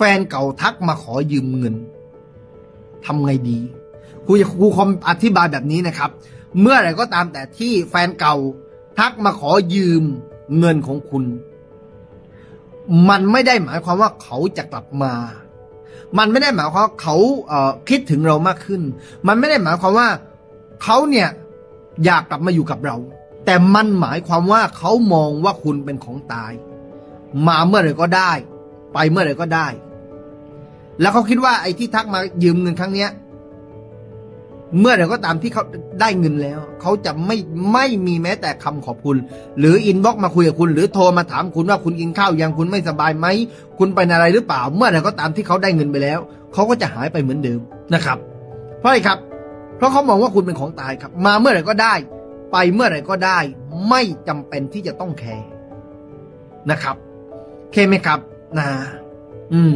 แฟนเก่าทักมาขอยืมเงินทำไงดีครูจะครูคอมอธิบายแบบนี้นะครับ เมื่อไหร่ก็ตามแต่ที่แฟนเก่าทักมาขอยืมเงินของคุณ มันไม่ได้หมายความว่าเขาจะกลับมา มันไม่ได้หมายความว่าเขาเอ่อคิดถึงเรามากขึ้น มันไม่ได้หมายความว่าเขาเนี่ยอยากกลับมาอยู่กับเรา แต่มันหมายความว่าเขามองว่าคุณเป็นของตาย มาเมื่อไหร่ก็ได้ ไปเมื่อไหร่ก็ได้ แล้วเขาคิดว่าไอ้ที่ทักมายืมเงินครั้งเนี้ย เมื่อไหร่ก็ตามที่เขาได้เงินแล้ว เขาจะไม่ไม่มีแม้แต่คำขอบคุณ หรืออินบ็อกมาคุยกับคุณ หรือโทรมาถามคุณว่าคุณกินข้าวยังคุณไม่สบายไหมคุณเป็นอะไรหรือเปล่า เมื่อไหร่ก็ตามที่เขาได้เงินไปแล้ว เขาก็จะหายไปเหมือนเดิมนะครับ เพราะอะไรครับ เพราะเขามองว่าคุณเป็นของตายครับ มาเมื่อไหร่ก็ได้ ไปเมื่อไหร่ก็ได้ ไม่จำเป็นที่จะต้องแคร์นะครับเคไหมครับนะอืม